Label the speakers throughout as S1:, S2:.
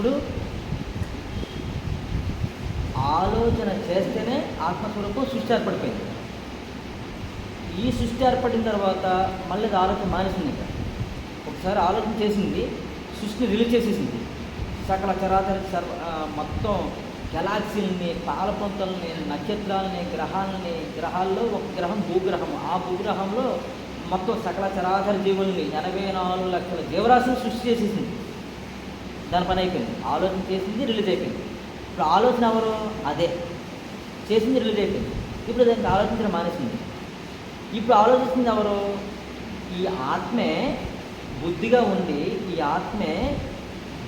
S1: ఇప్పుడు ఆలోచన చేస్తేనే ఆత్మస్వరూపం సృష్టి ఏర్పడిపోయింది. ఈ సృష్టి ఏర్పడిన తర్వాత మళ్ళీ ఆలోచన మానేసింది ఇంకా. ఒకసారి ఆలోచన చేసింది సృష్టిని రిలీజ్ చేసేసింది. సకల చరాచర సర్వ మొత్తం గెలాక్సీలని పాలపంతల్ని నక్షత్రాలని గ్రహాలని గ్రహాల్లో ఒక గ్రహం భూగ్రహం. ఆ భూగ్రహంలో మొత్తం సకల చరాచర జీవుల్ని ఎనభై నాలుగు లక్షల జీవరాశిని సృష్టి చేసేసింది. దాని పని అయిపోయింది. ఆలోచన చేసింది రిలీజ్ అయిపోయింది. ఇప్పుడు ఆలోచన ఎవరు? అదే. చేసింది రిలీజ్ అయిపోయింది. ఇప్పుడు దానికి ఆలోచించడం మానేసింది. ఇప్పుడు ఆలోచిస్తుంది ఎవరు? ఈ ఆత్మే బుద్ధిగా ఉండి ఈ ఆత్మే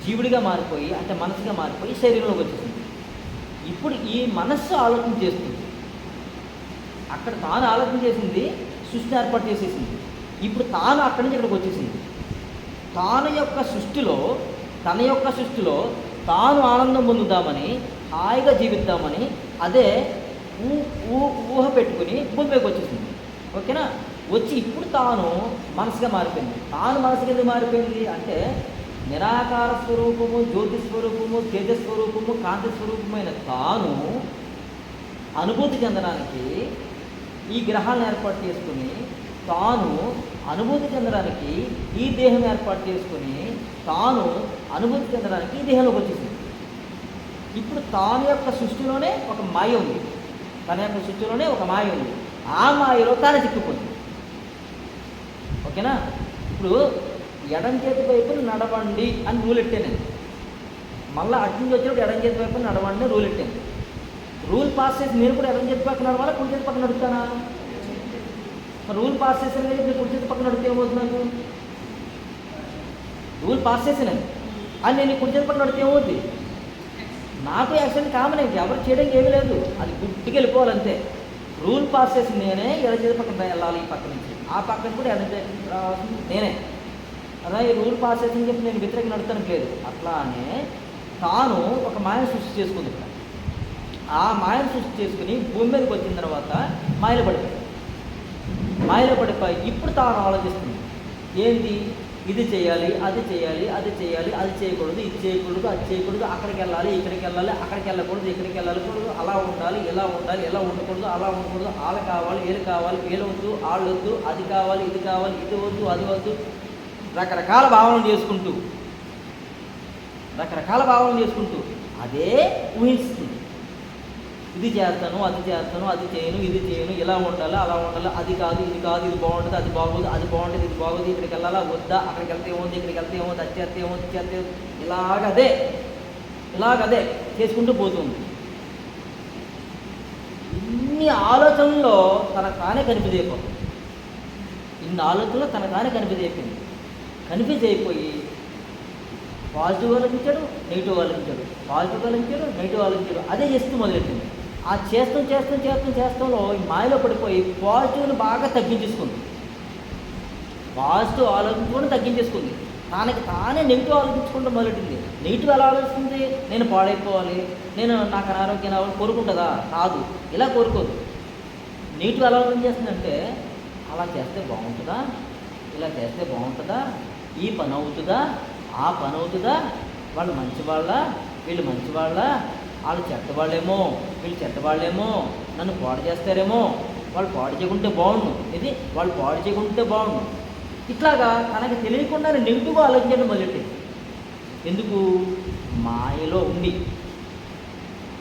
S1: జీవుడిగా మారిపోయి అంటే మనసుగా మారిపోయి శరీరంలోకి వచ్చేసింది. ఇప్పుడు ఈ మనస్సు ఆలోచన చేస్తుంది. అక్కడ తాను ఆలోచన చేసింది సృష్టిని ఏర్పాటు చేసేసింది. ఇప్పుడు తాను అక్కడి నుంచి ఇక్కడికి వచ్చేసింది. తాను యొక్క సృష్టిలో తన యొక్క సృష్టిలో తాను ఆనందం పొందుదామని హాయిగా జీవిద్దామని అదే ఊ ఊ ఊహ పెట్టుకుని భూమి వచ్చేసింది. ఓకేనా? వచ్చి ఇప్పుడు తాను మనసుగా మారిపోయింది. తాను మనసుకి ఎందుకు మారిపోయింది అంటే నిరాకార స్వరూపము జ్యోతి స్వరూపము తేజస్వరూపము కాంతి స్వరూపమైన తాను అనుభూతి చెందడానికి ఈ గ్రహాలను ఏర్పాటు చేసుకుని తాను అనుభూతి చెందడానికి ఈ దేహం ఏర్పాటు చేసుకుని తాను అనుభూతి చెందడానికి ఈ దేహంలోకి వచ్చేసింది. ఇప్పుడు తాను యొక్క సృష్టిలోనే ఒక మాయ ఉంది. తన యొక్క సృష్టిలోనే ఒక మాయ ఉంది. ఆ మాయలో తాను చిక్కుపోయింది ఓకేనా? ఇప్పుడు ఎడం చేతి వైపు నడవండి అని రూల్ ఎట్టాను మళ్ళీ అటు నుంచి వచ్చినప్పుడు ఎడం చేతి వైపు నడవండి రూల్ ఎట్టాను రూల్ పాస్ చేసి నేను కూడా ఎడం చేతి పక్కన నడవాలా కుడి చేతి పక్కన నడుపుతానా? రూల్ పాస్ చేసిన లేదు నేను కుడి చేతి పక్కన నడిపితే ఏమవుతుంది నాకు? రూల్ పాస్ చేసినాను అని నేను ఈ కుడి చేతి పక్కన నడిపితే ఏమవుతుంది నాకు యాక్సిడెంట్ కామన్ ఏంటి ఎవరు చేయడానికి ఏమీ లేదు. అది గుడ్డికి వెళ్ళిపోవాలంతే. రూల్ పాస్ చేసి నేనే ఎడ చేతి పక్కన వెళ్ళాలి ఈ పక్క నుంచి. ఆ పక్కన కూడా ఎడ చేతి రావాల్సింది నేనే. అలా ఈ రూల్ పాస్ చేసి చెప్పి నేను వ్యతిరేకం నడుతానికి లేదు. అట్లానే తాను ఒక మాయను సృష్టి చేసుకుంది ఆ మాయను సృష్టి చేసుకుని భూమి మీదకి వచ్చిన తర్వాత మాయలు పడిపోయింది మాయలో పడిపోయి ఇప్పుడు తాను ఆలోచిస్తుంది. ఏంది? ఇది చేయాలి అది చేయాలి అది చేయాలి అది చేయకూడదు ఇది చేయకూడదు అది చేయకూడదు అక్కడికి వెళ్ళాలి ఇక్కడికి వెళ్ళాలి అక్కడికి వెళ్ళకూడదు ఇక్కడికి వెళ్ళకూడదు అలా ఉండాలి ఇలా ఉండాలి ఎలా ఉండకూడదు అలా ఉండకూడదు వాళ్ళు కావాలి వీళ్ళు కావాలి వీళ్ళు వద్దు వాళ్ళు వద్దు అది కావాలి ఇది కావాలి ఇది వద్దు అది వద్దు రకరకాల భావనలు చేసుకుంటూ రకరకాల భావనలు చేసుకుంటూ అదే ఊహిస్తుంది ఇది చేస్తాను అది చేస్తాను అది చేయను ఇది చేయను ఇలా ఉండాలి అలా ఉండాలి అది కాదు ఇది కాదు ఇది బాగుంటుంది అది బాగోదు అది బాగుంటుంది ఇది బాగోదు ఇక్కడికి వెళ్ళాలా వద్దా అక్కడికి వెళ్తే ఏముంది ఇక్కడికి వెళ్తే ఏముంది అది చేస్తే ఏముంది చేస్తే ఇలాగదే ఇలాగదే చేసుకుంటూ పోతుంది. ఇన్ని ఆలోచనలో తన తానే కన్ఫ్యూజ్ ఇన్ని ఆలోచనలో తన తానే కన్ఫ్యూజ్ కనిపించైపోయి అయిపోయి పాజిటివ్ ఆలోచించాడు నెగిటివ్ ఆలోచించాడు పాజిటివ్ ఆలోచించాడు నెగిటివ్ ఆలోచించాడు అదే చేస్తూ మొదలెట్టింది. ఆ చేస్తూ చేస్తూ చేస్తూ చేస్తూలో ఈ మాయలో పడిపోయి పాజిటివ్ని బాగా తగ్గించేసుకుంది. పాజిటివ్ కూడా తగ్గించేసుకుంది. తనకి తానే నెగిటివ్ ఆలోచించుకుంటూ మొదలెట్టింది. నెగిటివ్ ఎలా ఆలోచిస్తుంది? నేను పాడైపోవాలి. నేను నాకు అనారోగ్యం అవ్వాలి కోరుకుంటుందా? కాదు. ఇలా కోరుకోదు. నెగిటివ్ ఎలా ఆలోచించేస్తుందంటే అలా చేస్తే బాగుంటుందా? ఇలా చేస్తే బాగుంటుందా? ఈ పని అవుతుందా? ఆ పని అవుతుందా? వాళ్ళు మంచివాళ్ళ? వీళ్ళు మంచివాళ్ళ? వాళ్ళు చెత్తవాళ్ళేమో వీళ్ళు చెత్తవాళ్ళేమో నన్ను పాడు చేస్తారేమో వాళ్ళు పాడు చేయకుంటే బాగుండు. ఇది వాళ్ళు పాడు చేయకుంటే బాగుండు. ఇట్లాగా తనకు తెలియకుండా నెగిటివ్ ఆలోచించడం మొదలెట్టింది ఎందుకు? మాయలో ఉండి.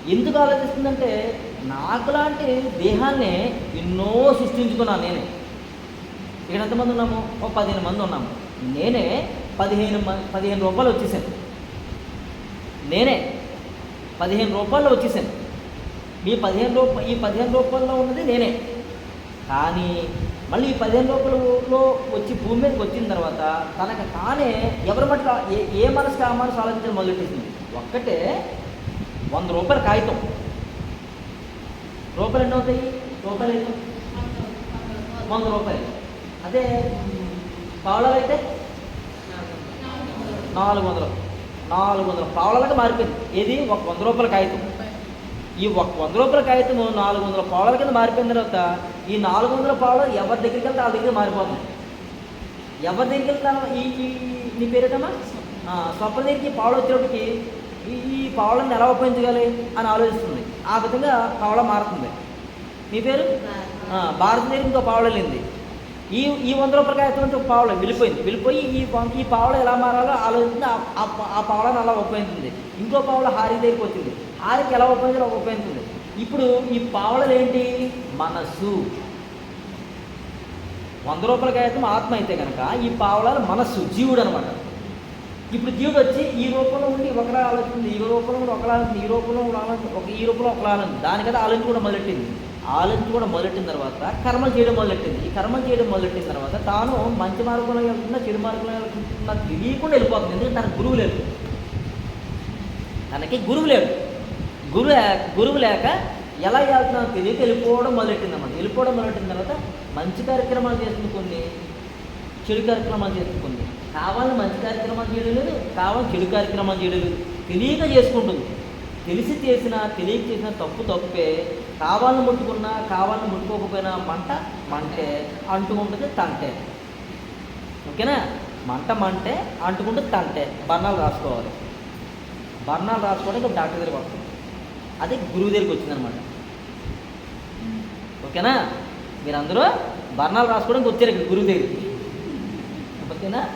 S1: ఎందుకు ఆలోచిస్తుందంటే నాకులాంటి దేహాన్ని ఎన్నో సృష్టించుకున్నాను నేనే. ఇక్కడ ఎంతమంది ఉన్నాము? ఓ పదిహేను మంది ఉన్నాము. నేనే పదిహేను మ- పదిహేను రూపాయలు వచ్చేసాను. నేనే పదిహేను రూపాయలు వచ్చేసాను. మీ పదిహేను రూపాయ ఈ పదిహేను రూపాయల్లో ఉన్నది నేనే. కానీ మళ్ళీ ఈ పదిహేను రూపాయలలో వచ్చి భూమి మీదకి వచ్చిన తర్వాత తనకు తానే ఎవరి మట్ల ఏ ఏ మనసుకి ఆ మనసు ఆలోచించడం మొదలెట్టేసింది ఒక్కటే వంద రూపాయల కాగితం. రూపాయలు ఎన్ని అవుతాయి? రూపాయలు ఎన్ని? వంద రూపాయలు. అదే పావలాలు అయితే? నాలుగు వందలు. నాలుగు వందల పావలాలకు మారిపోయింది. ఏది? ఒక వంద రూపాయల కాగితం. ఈ ఒక వంద రూపాయల కాగితం నాలుగు వందల పావల కింద మారిపోయిన తర్వాత ఈ నాలుగు వందల పావలు ఎవరి దగ్గరికి వెళ్తే వాళ్ళ దగ్గర మారిపోతుంది ఎవరి దగ్గరికి వెళ్తా ఈ నీ పేరేటమ్మా? స్వప్న దగ్గరికి పావులు వచ్చేటప్పటికి ఈ పావలాన్ని ఎలా ఉపయోగించగలి అని ఆలోచిస్తుంది. ఆ విధంగా పావలా మారుతుంది. మీ పేరు? ఆ, భారత దగ్గర ఇంకో పావల వెళ్ళింది. ఈ ఈ వంద రూపాయలకి కాగితం నుంచి ఒక పావల వెళ్ళిపోయింది వెళ్ళిపోయి ఈ ఈ పావల ఎలా మారాలో ఆలోచించింది ఆ- ఆ పావలను అలా ఉపయోగించింది ఇంకో పావల హారి దగ్గరికి వచ్చింది. హారికి ఎలా ఉపయోగించాలో ఉపయోగించింది ఇప్పుడు ఈ పావలలు ఏంటి? మనస్సు. వంద రూపాయలకి అయితే ఆత్మ అయితే కనుక ఈ పావలాలు మనస్సు జీవుడు అనమాట ఇప్పుడు జీవుడు వచ్చి ఈ రూపంలో ఉండి ఒకలా ఆలోచించింది ఈ రూపంలో కూడా ఒకలా ఆలోచింది ఈ రూపంలో కూడా ఆలోచింది ఒక ఈ రూపంలో ఒకలా ఆలోచింది దానికదా ఆలోచన కూడా మొదలెట్టింది. ఆలోచన కూడా మొదలెట్టిన తర్వాత కర్మలు చేయడం మొదలెట్టింది. ఈ కర్మలు చేయడం మొదలెట్టిన తర్వాత తాను మంచి మార్గంలో వెళ్తున్నా చెడు మార్గంలో వెళ్తున్నా తెలియకుండా వెళ్ళిపోతుంది. ఎందుకంటే తనకు గురువు లేదు తనకి గురువు లేడు. గురువు గురువు లేక ఎలా వెళ్తున్నామో తెలియక వెళ్ళిపోవడం మొదలెట్టింది అన్నమాట. వెళ్ళిపోవడం మొదలెట్టిన తర్వాత మంచి కార్యక్రమాలు చేస్తుంది కొన్ని చెడు కార్యక్రమాలు చేస్తుంది కొన్ని. కావాలని మంచి కార్యక్రమాలు చేయడం లేదు కావాలని చెడు కార్యక్రమాలు చేయడం లేదు. తెలియక చేసుకుంటుంది. తెలిసి చేసిన తెలియక చేసిన తప్పు తప్పే. కావాలని ముట్టుకున్నా కావాలని ముట్టుకోకపోయినా మంట మంటే అంటుకుంటుంది తంటే. ఓకేనా? మంట మంటే అంటుకుంటే తంటే. బర్ణాలు రాసుకోవాలి. బర్ణాలు రాసుకోవడానికి డాక్టర్ దగ్గరికి వస్తుంది. అది గురువు దగ్గరికి వచ్చిందనమాట. ఓకేనా? మీరందరూ బర్ణాలు రాసుకోవడానికి వచ్చారు ఇక్కడ గురువు దగ్గరికి. ఓకేనా?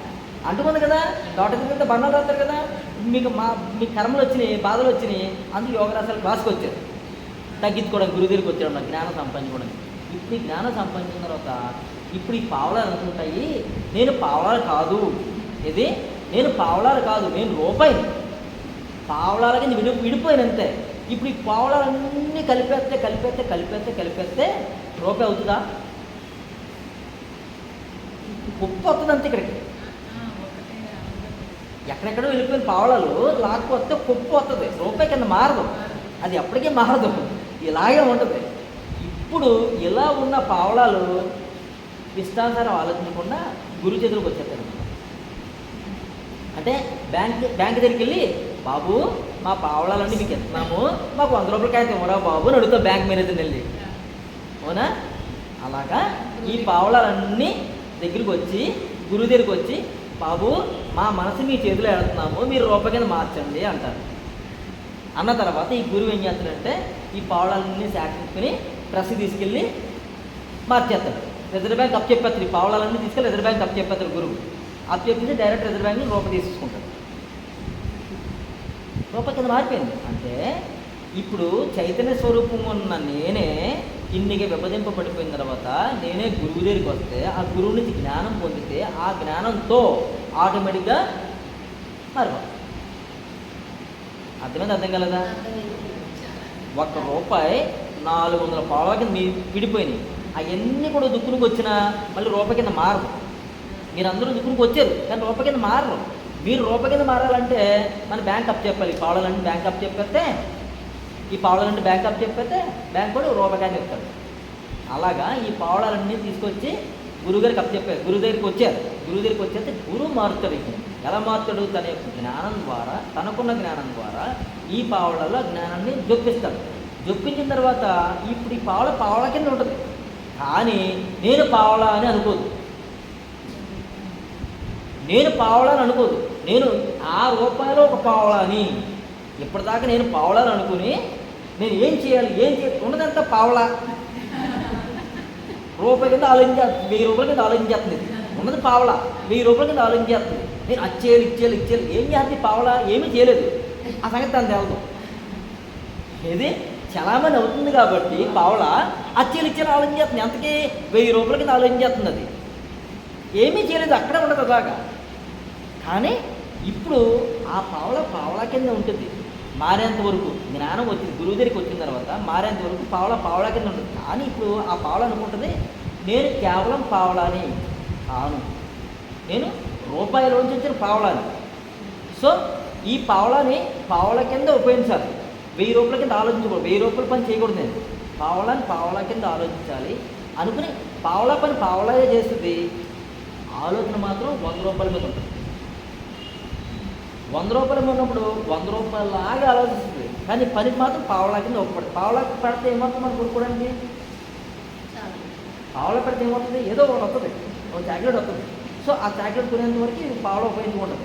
S1: అంటుకుంది కదా డాక్టర్ దగ్గర బర్ణాలు రాస్తారు కదా. మీకు మా మీ కర్మలు వచ్చినాయి బాధలు వచ్చినాయి అందుకు యోగరాశాలు క్లాస్కి వచ్చారు. తగ్గించుకోవడం గురి దగ్గరికి వచ్చాడు నాకు జ్ఞానం సంపాదించుకోవడానికి ఇప్పుడు ఈ జ్ఞానం సంపాదించిన తర్వాత ఇప్పుడు ఈ పావులాలు అనుకుంటాయి నేను పావులాలు కాదు. ఇది నేను పావులాలు కాదు. నేను రూపాయి పావులాలకి విడి విడిపోయిన అంతే. ఇప్పుడు ఈ పావులాలన్నీ కలిపేస్తే కలిపేస్తే కలిపేస్తే కలిపేస్తే రూపాయి అవుతుందా? ఉప్పు వస్తుంది అంతే ఇక్కడికి. ఎక్కడెక్కడో వెళ్ళిపోయిన పావలాలు లాక్కొస్తే కుప్పు వస్తుంది. రూపాయి కింద మారదు. అది ఎప్పటికీ మారదు. ఇలాగే ఉంటుంది. ఇప్పుడు ఇలా ఉన్న పావలాలు ఇష్టానుసారం ఆలోచించకుండా గురు చేతులకు వచ్చేస్తాయి అంటే బ్యాంక్ బ్యాంక్ దగ్గరికి వెళ్ళి బాబు మా పావలాలన్నీ మీకు ఇస్తున్నాము. మాకు వంద రూపాయల కాయ ఇవ్వరా బాబు? అని అడుగుతా బ్యాంక్ మేనేజర్ని వెళ్ళి. అవునా? అలాగా ఈ పావలాలన్నీ దగ్గరికి వచ్చి గురువు దగ్గరికి వచ్చి బాబు మా మనసు మీ చేతిలో వెళ్తున్నాము మీరు రూపాయి కింద మార్చండి అంటారు. అన్న తర్వాత ఈ గురువు ఏం చేస్తాడంటే ఈ పావలాలన్నీ సేకరించుకుని ప్రెస్ తీసుకెళ్ళి మార్చేస్తాడు రిజర్వ్ బ్యాంక్ అప్ చెప్పేస్తాడు. ఈ పావలాలన్నీ తీసుకెళ్ళి రిజర్వ్ బ్యాంక్ అప్ చెప్పేస్తాడు గురువు. అప్ చెప్పింది డైరెక్ట్ రిజర్వ్ బ్యాంక్ రూప తీసుకుంటాడు రూప కింద మారిపోయింది. అంటే ఇప్పుడు చైతన్య స్వరూపం ఉన్న నేనే ఇన్నిగా విభజింపబడిపోయిన తర్వాత నేనే గురువు దగ్గరికి వస్తే ఆ గురువు నుంచి జ్ఞానం పొందితే ఆ జ్ఞానంతో ఆటోమేటిక్గా మారిపోతుంది అర్థమైంది అర్థం కలదా? ఒక్క రూపాయి నాలుగు వందల పావుల కింద మీ విడిపోయినాయి. అవన్నీ కూడా దుక్కునికి వచ్చినా మళ్ళీ రూపాయి కింద మారదు మీరు అందరూ దుక్కునికి వచ్చారు కానీ రూపాయి కింద మారరు. మీరు రూపాయి కింద మారాలంటే మన బ్యాంక్ అప్ చెప్పాలి. ఈ పావులన్నీ బ్యాంక్ అప్ చెప్పేస్తే ఈ పావులన్నీ బ్యాంక్ అప్ చెప్పేస్తే బ్యాంక్ కూడా రూపాయి చెప్తాడు అలాగా ఈ పావులన్నీ తీసుకొచ్చి గురుగారికి అప్ చెప్పారు. గురువు దగ్గరికి వచ్చారు. గురువు దగ్గరికి వచ్చేస్తే గురువు మారుతాడు. ఇక. ఎలా మారుతాడు తన యొక్క జ్ఞానం ద్వారా తనకున్న జ్ఞానం ద్వారా ఈ పావులలో జ్ఞానాన్ని జొప్పిస్తాడు. జొప్పించిన తర్వాత ఇప్పుడు ఈ పావుల పావల కింద ఉంటుంది. కానీ నేను పావల అని అనుకోదు. నేను పావలా అని అనుకోదు. నేను ఆ రూపాయలు ఒక పావలా అని ఇప్పటిదాకా నేను పావలాని అనుకుని నేను ఏం చేయాలి? ఏం చేయాలి ఉన్నదంతా పావలా రూపాయి కింద ఆలోచించేస్తుంది వెయ్యి రూపాయల కింద ఆలోచించేస్తుంది. ఉన్నది పావలా వెయ్యి రూపాయల కింద ఆలోచించేస్తుంది. నేను అచ్చేయాలి ఇచ్చేయాలి ఇచ్చేయాలి ఏం చేస్తుంది పావలా? ఏమీ చేయలేదు. ఆ సంగతి తను తెలదు. ఇది చలామణి అవుతుంది కాబట్టి పావలా అచ్చేలు ఇచ్చేయాలి ఆలోచించేస్తుంది ఎంతకీ? వెయ్యి రూపాయల కింద ఆలోచించేస్తుంది అది. ఏమీ చేయలేదు అక్కడే ఉండదు అలాగా. కానీ ఇప్పుడు ఆ పావల పావలా కింద ఉంటుంది. మారేంత వరకు జ్ఞానం వచ్చింది గురువు దగ్గరికి వచ్చిన తర్వాత మారేంత వరకు పావల పావలా కింద ఉంటుంది. కానీ ఇప్పుడు ఆ పావల అనుకుంటుంది నేను కేవలం పావలాని కాను. నేను రూపాయలోంచి వచ్చిన పావలాని. సో ఈ పావలాని పావల కింద ఉపయోగించాలి. వెయ్యి రూపాయల కింద ఆలోచించకూడదు. వెయ్యి రూపాయల పని చేయకూడదు నేను. పావలాని పావలా కింద ఆలోచించాలి. అనుకుని పావలా పని పావలాగే చేస్తుంది. ఆలోచన మాత్రం వంద రూపాయల మీద ఉంటుంది. వంద రూపాయల మీద ఉన్నప్పుడు వంద రూపాయలలాగా ఆలోచిస్తుంది. కానీ పనికి మాత్రం పావలా కింద ఒప్పడు పావలా పెడితే ఏమవుతుంది మనం కొనుక్కోవడానికి పావలా పెడితే ఏమవుతుంది? ఏదో ఒకటి వస్తుంది. ఒక చాక్లెట్ వస్తుంది. సో ఆ చాక్లెట్ కొనేంత వరకు ఇది పావలా ఉండదు.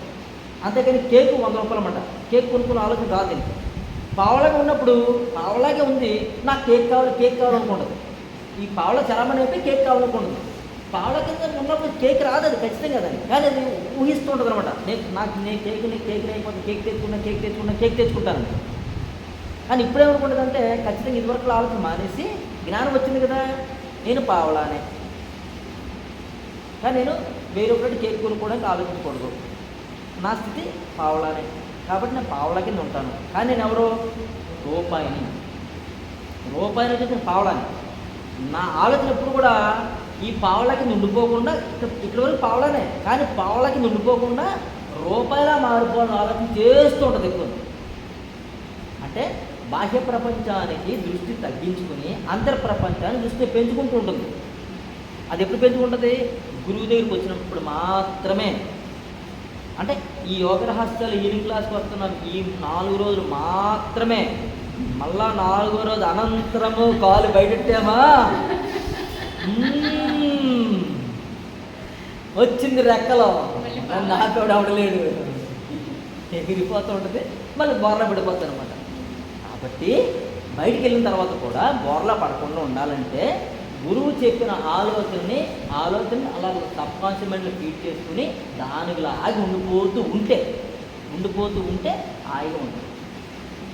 S1: అంతేకాని కేక్ వంద రూపాయలు అన్నమాట కేక్ కొనుక్కునే ఆలోచన రాదు పావలాగా ఉన్నప్పుడు పావలాగే ఉంది నాకు కేక్ కావాలి కేక్ కావాలనుకుంటుంది ఈ పావలా చలామణి అయిపోయి కేక్ కావాలనుకుంటుంది పావలా కింద ఉన్నప్పుడు కేక్ రాదు అది ఖచ్చితంగా అది. కానీ అది ఊహిస్తుంటుంది అనమాట నేను నాకు నేను కేక్ నేను కేక్ లేకపోతే కేక్ తెచ్చుకున్నా కేక్ తెచ్చుకున్నా కేక్ తెచ్చుకుంటాను. కానీ ఇప్పుడు ఏమనుకుంటుందంటే ఖచ్చితంగా ఇదివరకు ఆలోచన మానేసి జ్ఞానం వచ్చింది కదా నేను పావలానే. కానీ నేను వేరొకటి చేరుకోనుకోవడానికి ఆలోచించకూడదు. నా స్థితి పావలానే. కాబట్టి నేను పావలా కింద ఉంటాను. కానీ నేను ఎవరో? రూపాయిని. రూపాయిని వచ్చేసి నేను పావలాని. నా ఆలోచన ఎప్పుడు కూడా ఈ పావలా కింద ఉండిపోకుండా ఇక్కడ వరకు పావలానే. కానీ పావలా కింద ఉండిపోకుండా రూపాయలా మారిపోవాలని ఆలోచన చేస్తూ ఉంటుంది ఎక్కువ అంటే బాహ్య ప్రపంచానికి దృష్టి తగ్గించుకుని అంతర్ ప్రపంచాన్ని దృష్టి పెంచుకుంటూ ఉంటుంది. అది ఎప్పుడు పెంచుకుంటుంది? గురువు దగ్గరికి వచ్చినప్పుడు మాత్రమే. అంటే ఈ యోగ రహస్యాలు ఈవినింగ్ క్లాస్కి వస్తున్నాం ఈ నాలుగు రోజులు మాత్రమే. మళ్ళా నాలుగో రోజు అనంతరము కాలు బయటెట్టామా? వచ్చింది రెక్కలో. నన్ను అవడలేడు ఎగిరిపోతూ ఉంటుంది మళ్ళీ బోర్లా పడిపోతుంది అనమాట కాబట్టి బయటికి వెళ్ళిన తర్వాత కూడా బోర్లా పడకుండా ఉండాలంటే గురువు చెప్పిన ఆలోచనని ఆలోచనని అలా సబ్కాన్షియస్ మైండ్లో ఫీడ్ చేసుకుని దానికి లాగి ఉండిపోతూ ఉంటే ఉండిపోతూ ఉంటే హాయిగా ఉంటుంది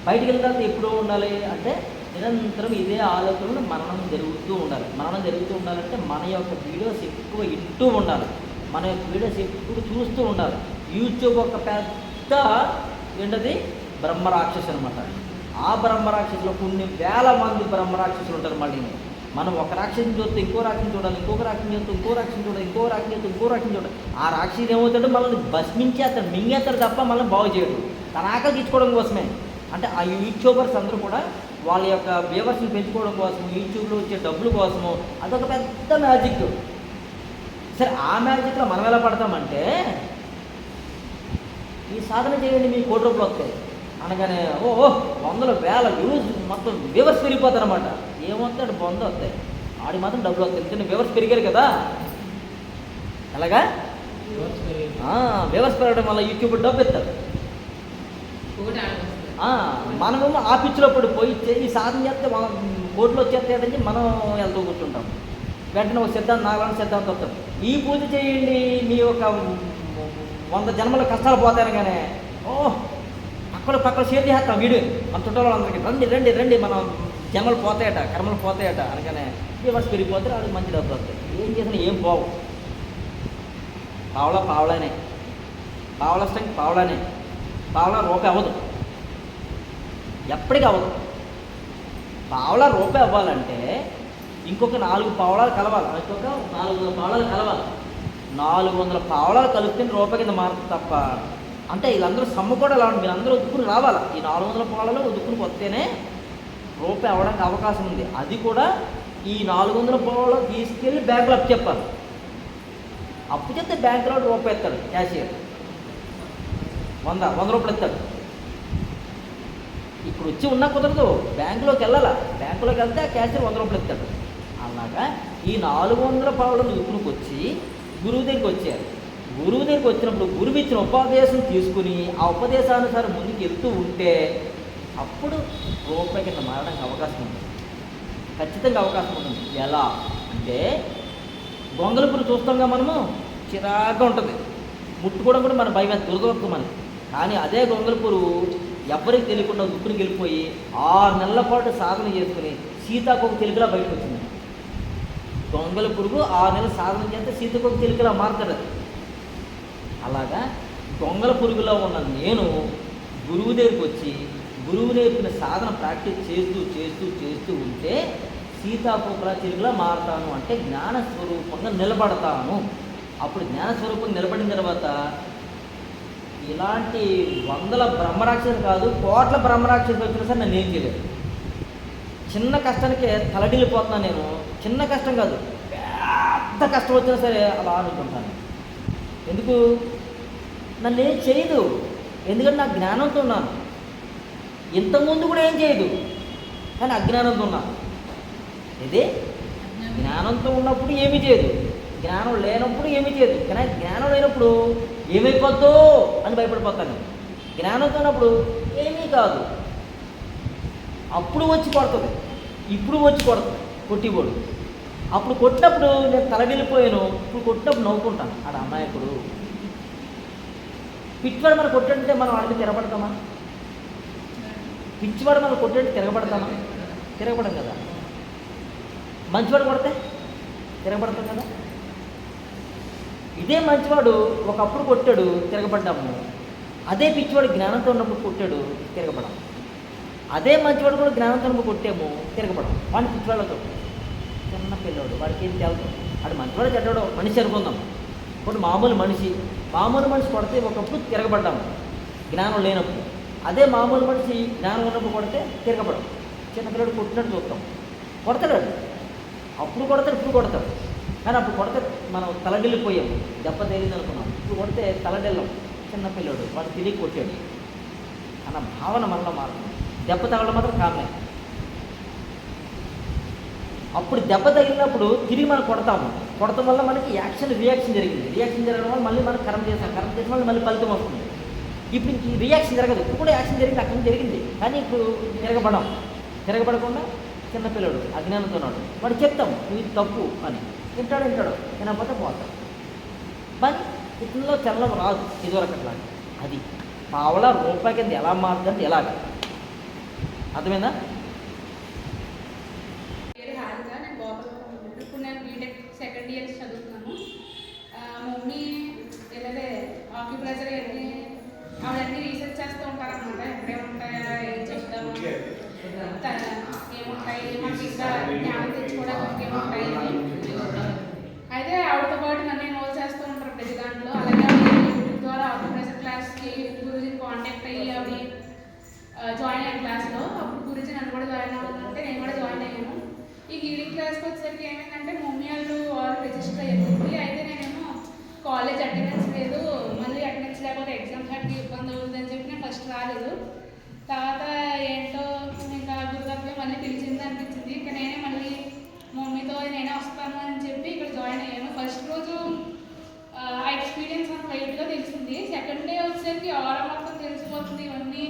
S1: బయటికి వెళ్ళిన తర్వాత ఎప్పుడూ ఉండాలి అంటే నిరంతరం ఇదే ఆలోచనలు మరణం జరుగుతూ ఉండాలి. మరణం జరుగుతూ ఉండాలంటే మన యొక్క వీడియోస్ ఎక్కువ ఇంటూ ఉండాలి. మన యొక్క వీడియోస్ ఎప్పుడు చూస్తూ ఉండాలి. యూట్యూబ్ ఒక పెద్ద ఏంటది? బ్రహ్మరాక్షసు అనమాట ఆ బ్రహ్మరాక్షసులో కొన్ని వేల మంది బ్రహ్మరాక్షసులు ఉంటారు మళ్ళీ మనం ఒక రాక్షసిని చూస్తే ఇంకో రాక్షని చూడాలి ఇంకొక రాక్షని చూస్తే ఇంకో రాక్షని చూడాలి ఇంకో రాక్షని చూస్తే ఇంకో రాక్షని చూడాలి. ఆ రాక్షసు ఏమవుతాడు? మనల్ని భస్మించేస్తాడు మింగేస్తాడు తప్ప మనల్ని బాగు చేయడు. తన ఆకలి తీర్చుకోవడం కోసమే. అంటే ఆ యూట్యూబర్స్ అందరూ కూడా వాళ్ళ యొక్క వ్యూవర్స్ని పెంచుకోవడం కోసం యూట్యూబ్లో వచ్చే డబ్బుల కోసము అదొక పెద్ద మ్యాజిక్. సరే ఆ మ్యాజిక్లో మనం ఎలా పడతామంటే ఈ సాధన చేయండి మీ కోటి రూపాయలు వస్తాయి. అనగానే ఓ వందల వేల వ్యూస్ మొత్తం వ్యూవర్స్ పెరిగిపోతారన్నమాట. ఏమొస్తాడు? వంద వస్తాయి. ఆడి మాత్రం డబ్బులు వస్తాయి. ఎందుకంటే వ్యూవర్స్ పెరిగారు కదా? ఎలాగా? వ్యూవర్స్ పెరగడం వల్ల యూట్యూబ్ డబ్బు ఎత్తారు. ఆ, మనమేమో ఆ పిచ్చిలో చే- ఈ సాధన చేస్తే మనం కోట్లు వచ్చేస్తాయని మనం వెళ్తూ కూర్చుంటాం. వెంటనే ఒక సిద్ధాంతం నాలుగు సిద్ధాంతం వస్తాం. ఈ పూజ చేయండి మీ యొక్క వంద జన్మల కష్టాలు పోతాయనగానే ఓ అక్కడ పక్కన షేర్ చేస్తాం వీడియో మన చుట్టాల వాళ్ళందరికీ రండి రండి రండి మనం జన్మలు పోతాయట కర్మలు పోతాయట అనగానే వ్యూవర్స్ పెరిగిపోతే వాడికి మంచి డబ్బులు వస్తాయి. ఏం చేసినా ఏం పోవు. పావలా పావలానే. పావలా స్ట్రెంగ్ పావలానే. పావలా రూపాయి అవ్వదు. ఎప్పటికీ అవ్వదు. పావలా రూపాయి అవ్వాలంటే ఇంకొక నాలుగు పావలాలు కలవాలి. ఇంకొక నాలుగు వందల పావలాలు కలవాలి. నాలుగు వందల పావలాలు కలిపితే రూపాయి కింద మారుతుంది తప్ప అంటే వీళ్ళందరూ సమ్ము కూడా ఎలా మీరు అందరూ ఉద్దుకుని రావాలి. ఈ నాలుగు వందల పావలాలు ఉద్దుకుని వస్తేనే రూపాయి అవ్వడానికి అవకాశం ఉంది. అది కూడా ఈ నాలుగు వందల పొలంలో తీసుకెళ్ళి బ్యాంకులో అప్పు చెప్పాలి. అప్పు చెప్తే బ్యాంకులో రూపాయి ఇస్తాడు క్యాషియర్. వంద వంద రూపాయలు ఇస్తాడు. ఇప్పుడు వచ్చి ఉన్నా కుదరదు బ్యాంకులోకి వెళ్ళాలా? బ్యాంకులోకి వెళ్తే ఆ క్యాషియర్ వంద రూపాయలు ఇస్తాడు. అలాగా ఈ నాలుగు వందల పావులను ఇప్పుడుకి వచ్చి గురువు దగ్గరికి వచ్చారు. గురువు దగ్గరికి వచ్చినప్పుడు గురువు ఇచ్చిన ఉపదేశం తీసుకుని ఆ ఉపదేశానుసారం ముందుకు వెళ్తూ ఉంటే అప్పుడు రూపాయి కింద మారడానికి అవకాశం ఉంది. ఖచ్చితంగా అవకాశం ఉంటుంది. ఎలా? అంటే గొంగళపురు చూస్తాంగా మనము చిరాగ్గా ఉంటుంది. ముట్టుకోవడం కూడా మన భయం దురదొరుకుతుంది మనకి. కానీ అదే గొంగళపూరు ఎవరికి తెలియకుండా ఉప్పుని వెళ్ళిపోయి ఆరు నెలల పాటు సాధన చేసుకుని సీతాకొక తెలుగులా బయటకు వచ్చింది. దొంగల పురుగు ఆరు నెలలు సాధన చేస్తే సీతకొక తెలుగులా మారుతుంది అది. అలాగా దొంగల పురుగులో ఉన్న నేను గురువు దగ్గరికి వచ్చి గురువు నేర్పిన సాధన ప్రాక్టీస్ చేస్తూ చేస్తూ చేస్తూ ఉంటే సీతాకోకల తిరుగులా మారుతాను అంటే జ్ఞాన స్వరూపంగా నిలబడతాను. అప్పుడు జ్ఞానస్వరూపం నిలబడిన తర్వాత ఇలాంటి వందల బ్రహ్మరాక్షసులు కాదు కోట్ల బ్రహ్మరాక్షసులు వచ్చినా సరే నన్ను ఏం చేయలేదు చిన్న కష్టానికే తలడిల్లిపోతున్నా నేను. చిన్న కష్టం కాదు పెద్ద కష్టం వచ్చినా సరే అలా అనుకుంటాను. ఎందుకు? నన్ను ఏం చేయదు. ఎందుకంటే నా జ్ఞానంతో ఉన్నాను. ఇంతకుముందు కూడా ఏం చేయదు. కానీ అజ్ఞానంతో ఉన్నాను ఇది జ్ఞానంతో ఉన్నప్పుడు ఏమీ చేయదు. జ్ఞానం లేనప్పుడు ఏమీ చేయదు. కానీ జ్ఞానం లేనప్పుడు ఏమైపోద్దో అని భయపడిపోతాను. జ్ఞానంతో ఉన్నప్పుడు ఏమీ కాదు. అప్పుడు వచ్చి కొడుతుంది. ఇప్పుడు వచ్చి కొడుతుంది. కొట్టిపోడు. అప్పుడు కొట్టినప్పుడు నేను తల వెళ్ళిపోయాను ఇప్పుడు కొట్టినప్పుడు నవ్వుకుంటాను. ఆడ అమాయకుడు. పిచ్చివాడు మనం కొట్టంటే మనం వాడికి తిరగబడతామా పిచ్చివాడు మనం కొట్టేట్టు తిరగబడతామా తిరగబడం కదా. మంచివాడు కొడితే తిరగబడతాం కదా. ఇదే మంచివాడు ఒకప్పుడు కొట్టాడు తిరగబడ్డాము. అదే పిచ్చివాడు జ్ఞానంతో ఉన్నప్పుడు కొట్టాడు తిరగబడం అదే మంచివాడు కూడా జ్ఞానంతో ఉన్నప్పుడు కొట్టాము తిరగబడం వాడిని పిచ్చివాళ్ళతో చిన్న పిల్లవాడు వాడికి ఏం తెలదు. వాడు మంచివాడు చెడ్డాడు మనిషి అనుకుందాం. ఇప్పుడు మామూలు మనిషి. మామూలు మనిషి కొడితే ఒకప్పుడు తిరగబడ్డాము. జ్ఞానం లేనప్పుడు. అదే మామూలు మనిషి జ్ఞానం ఉన్నప్పుడు కొడితే తిరగబడం చిన్నపిల్లడు కొట్టినట్టు చూస్తాం. కొడతాడు అప్పుడు కొడతాడు ఇప్పుడు కొడతాడు. కానీ అప్పుడు కొడితే మనం తలడిల్లిపోయాం దెబ్బ తేలింది అనుకున్నాం. ఇప్పుడు కొడితే తలడెల్లం చిన్నపిల్లడు వాడు తిరిగి కొట్టాడు. అన్న భావన మనలో మారుతుంది. దెబ్బ తగలడం మాత్రం కామే అప్పుడు దెబ్బ తగిలినప్పుడు తిరిగి మనం కొడతాము. కొడటం వల్ల మనకి యాక్షన్ రియాక్షన్ జరిగింది. రియాక్షన్ జరగడం వల్ల మళ్ళీ మనం కర్మ చేస్తాం. కర్మ చేసిన వల్ల మళ్ళీ ఫలితం వస్తుంది. ఇప్పుడు ఇంక రియాక్షన్ జరగదు. ఇప్పుడు కూడా యాక్షన్ జరిగింది అక్కడ జరిగింది. కానీ ఇప్పుడు తిరగబడం. తిరగబడకుండా చిన్నపిల్లడు అజ్ఞానంతో ఉన్నాడు. వాడు చెప్తాం ఇది తప్పు అని. వింటాడు వింటాడు వినకపోతే పోతాడు. కానీ ఇతనిలో చలనం రాదు. ఇదివరకు అట్లా అది పావల రూపాయి కింద ఎలా మారుతుంది ఎలాగ అర్థమైందా
S2: పేరు హారిక నేను గోపాలపురం ఉంటాను. ఇప్పుడు నేను బీటెక్ సెకండ్ ఇయర్ చదువుతున్నాను ఆ, మమ్మీ ఇలాగే ఆక్యుప్రెషర్ అన్ని అవన్నీ రీసెర్చ్ చేస్తూ ఉంటారు అనమాట ఎక్కడే ఉంటాయా ఏం చెప్తాము త- ఏముంటాయి మనకి ఇంకా జ్ఞానం తెచ్చుకోవడానికి ఏముంటాయి అని. అయితే ఆవిడతో పాటు నన్ను ఇన్వాల్వ్ చేస్తూ ఉంటారు ప్రతి దాంట్లో అలాగే ఆవిడ యూట్యూబ్ ద్వారా ఆక్యుప్రెషర్ క్లాస్కి గురుజీని కాంటాక్ట్ అయ్యి ఆవిడ జాయిన్ అయ్యాను క్లాస్లో అప్పుడు గురించి నన్ను కూడా జాయిన్ అవ్వాలంటే నేను కూడా జాయిన్ అయ్యాను ఈ హీలింగ్ క్లాస్కి వచ్చేసరికి ఏమైందంటే మమ్మీ వాళ్ళు వాళ్ళు రిజిస్టర్ అయ్యింది అయితే నేనేమో కాలేజ్ అటెండెన్స్ లేదు. మళ్ళీ అటెండెన్స్ లేకపోతే ఎగ్జామ్స్ అట్లా ఇబ్బంది అవుతుంది అని చెప్పి నేను ఫస్ట్ రాలేదు. తర్వాత ఏంటో ఇంకా గురుగారు మళ్ళీ పిలిచింది అనిపించింది. ఇంకా నేనే మళ్ళీ మమ్మీతో నేనే వస్తాను అని చెప్పి ఇక్కడ జాయిన్ అయ్యాను. ఫస్ట్ రోజు ఆ ఎక్స్పీరియన్స్ నాకు లైట్గా తెలిసింది. సెకండ్ డే వచ్చేసరికి ఆరా మొత్తం తెలిసిపోతుంది. ఇవన్నీ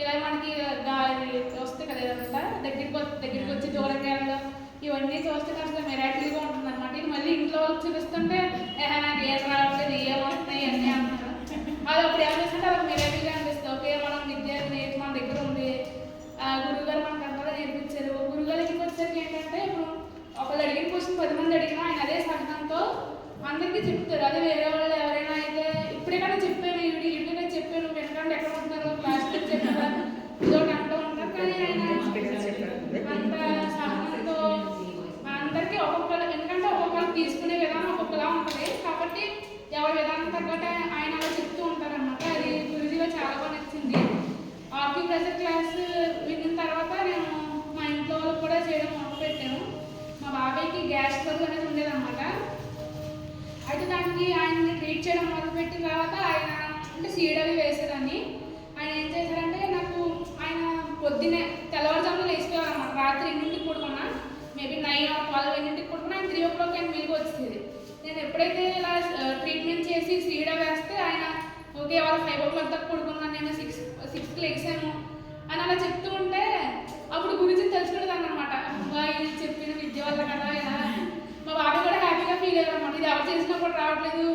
S2: ఇలా మనకి గాలి వస్తే కదా ఇదంతా. దగ్గరికి దగ్గరికి వచ్చి దూరంగా వెళ్ళడం ఇవన్నీ చూస్తే కాస్త మెరాటిల్గా ఉంటుంది ఇంట్లో వాళ్ళకి చూపిస్తుంటే నాకు ఏం రావట్లేదు ఏం వస్తున్నాయి అన్నీ అంటున్నారు అది అప్పుడు ఏమనిపిస్తుంటే అది మెరాకిల్గా అనిపిస్తుంది. ఓకే మనం విద్య నేర్చు మన దగ్గర ఉంది గురుగారు గురువుగారు మనకు అంతగా నేర్పించారు. గురువుగారు ఇంటికి వచ్చేసరికి ఏంటంటే ఇప్పుడు ఒకళ్ళు అడిగిన క్వశ్చన్ పది మంది అడిగినా ఆయన అదే సహనంతో అందరికీ చెప్తారు. అదే వేరే వాళ్ళు ఎవరైనా అయితే ఇప్పుడే కానీ చెప్పాను ఇవి ఇవి చెప్పాను వెనకంటే ఎక్కడ ఉంటున్నారు క్లాస్ చెప్పారు ఇదొకటి అంటూ ఉంటారు కానీ ఆయన అంత సహనంతో అందరికీ ఒక్కొక్కరు తీసుకునే విధానం ఒక్కొక్కలా ఉంటుంది. కాబట్టి ఎవరి విధానం తగ్గట్టు ఆయన అలా చెప్తూ ఉంటారన్నమాట. అది గురుజీలో చాలా బాగా నచ్చింది. ఆక్యుప్రెషర్ క్లాస్ విన్న తర్వాత నేను మా ఇంట్లో వాళ్ళకి కూడా చేయడం మొదలుపెట్టాను. మా బాబాయ్కి గ్యాస్ ట్రబుల్ అనేది ఉండేదన్నమాట. అయితే దానికి ఆయన్ని ట్రీట్ చేయడం మొదలుపెట్టిన తర్వాత ఆయన అంటే సీడ్ వేసేదాన్ని. ఆయన ఏం చేశారంటే నాకు ఆయన పొద్దున్నే తెల్లవారుజామున వేసుకోవాలన్నమాట రాత్రి ఎన్నింటికి పడుకున్నా. మేబీ నైన్ ఆర్ ట్వెల్వ్ ఎన్నింటికి త్రీ ఓ క్లాక్ ఆయన మీకు వచ్చేది నేను ఎప్పుడైతే ఇలా ట్రీట్మెంట్ చేసి సీడ వేస్తే ఆయన ఓకే వాళ్ళ ఫైవ్ ఓ క్లాక్ దాకా పడుకున్నాను నేను సిక్స్ సిక్స్కి లేచాను అని అలా చెప్తూ ఉంటే అప్పుడు గురించి తెలుసుకునేది అనమాట ఇది చెప్పిన విద్య వల్ల కదా ఇలా. మా బాబు కూడా హ్యాపీగా ఫీల్ అయ్యారు అనమాట ఇది ఎవరు చేసినప్పుడు రావట్లేదు.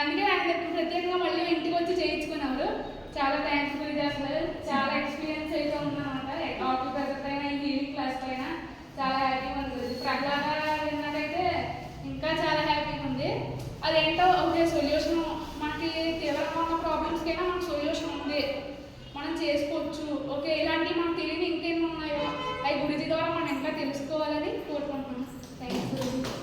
S2: అందుకే ఆయన దగ్గర ప్రత్యేకంగా మళ్ళీ ఇంటికి వచ్చి చేయించుకున్నారు. చాలా థ్యాంక్స్ గురించి అసలు. చాలా ఎక్స్పీరియన్స్ అయితే ఉందన్నమాట. ఆఫీస్ ప్రెజర్ అయినా ఈ హీలింగ్ క్లాస్ పైన చాలా హ్యాపీగా ఉంది ప్రహ్లాద విన్నట్టయితే ఇంకా చాలా హ్యాపీగా ఉంది అదేంటో ఓకే సొల్యూషన్ మనకి తీవ్రంగా ఉన్న ప్రాబ్లమ్స్కైనా మనకు సొల్యూషన్ ఉంది. మనం చేసుకోవచ్చు. ఓకే ఇలాంటివి మనకు తెలియని ఇంకేమి ఉన్నాయో? అవి గురించి ద్వారా మనం ఇంకా తెలుసుకోవాలని కోరుకుంటున్నాం థ్యాంక్ యూ